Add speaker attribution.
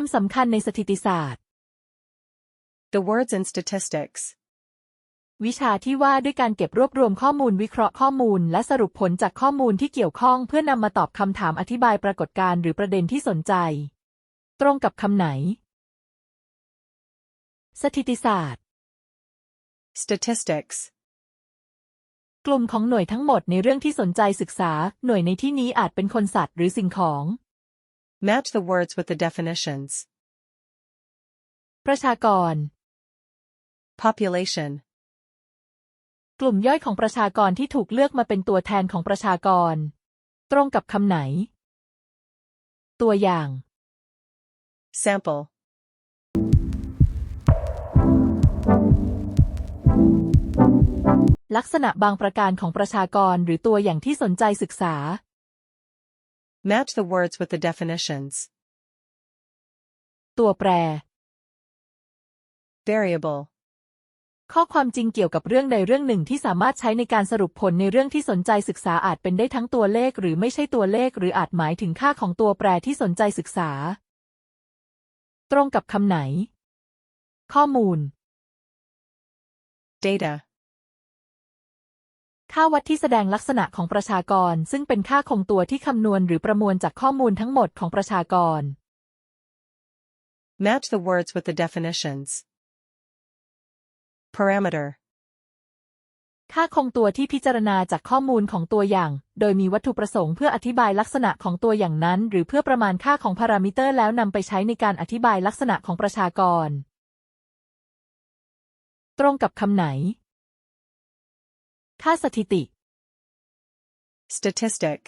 Speaker 1: คำสำคัญในสถิติศาสตร์
Speaker 2: The words in statistics.
Speaker 1: วิชาที่ว่าด้วยการเก็บรวบรวมข้อมูลวิเคราะห์ข้อมูล และสรุปผลจากข้อมูลที่เกี่ยวข้องเพื่อนำมาตอบคำถามอธิบายปรากฏการณ์หรือประเด็นที่สนใจ ตรงกับคำไหน สถิติศาสตร์
Speaker 2: Statistics.
Speaker 1: กลุ่มของหน่วยทั้งหมดในเรื่องที่สนใจศึกษา หน่วยในที่นี้อาจเป็นคนสัตว์หรือสิ่งของ
Speaker 2: Match the words with the definitions.
Speaker 1: ประชากร
Speaker 2: Population.
Speaker 1: กลุ่มย่อยของประชากรที่ถูกเลือกมาเป็นตัวแทนของประชากร ตรงกับคำไหน ตัวอย่าง
Speaker 2: Sample.
Speaker 1: ลักษณะบางประการของประชากรหรือตัวอย่างที่สนใจศึกษา
Speaker 2: Match the words with the definitions.
Speaker 1: ตัวแปร
Speaker 2: Variable.
Speaker 1: ข้อความจริงเกี่ยวกับเรื่องใดเรื่องหนึ่งที่สามารถใช้ในการสรุปผลในเรื่องที่สนใจศึกษาอาจเป็นได้ทั้งตัวเลขหรือไม่ใช่ตัวเลขหรืออาจหมายถึงค่าของตัวแปรที่สนใจศึกษา ตรงกับคำไหน ข้อมูล
Speaker 2: Data.
Speaker 1: ค่าวัดที่แสดงลักษณะของประชากร ซึ่งเป็นค่าคงตัวที่คำนวณหรือประมวลจากข้อมูลทั้งหมดของประชากร
Speaker 2: Match the words with the definitions. Parameter.
Speaker 1: ค่าคงตัวที่พิจารณาจากข้อมูลของตัวอย่าง โดยมีวัตถุประสงค์เพื่ออธิบายลักษณะของตัวอย่างนั้น หรือเพื่อประมาณค่าของพารามิเตอร์แล้วนำไปใช้ในการอธิบายลักษณะของประชากร ตรงกับคำไหน ค่าสถิติ
Speaker 2: Statistic.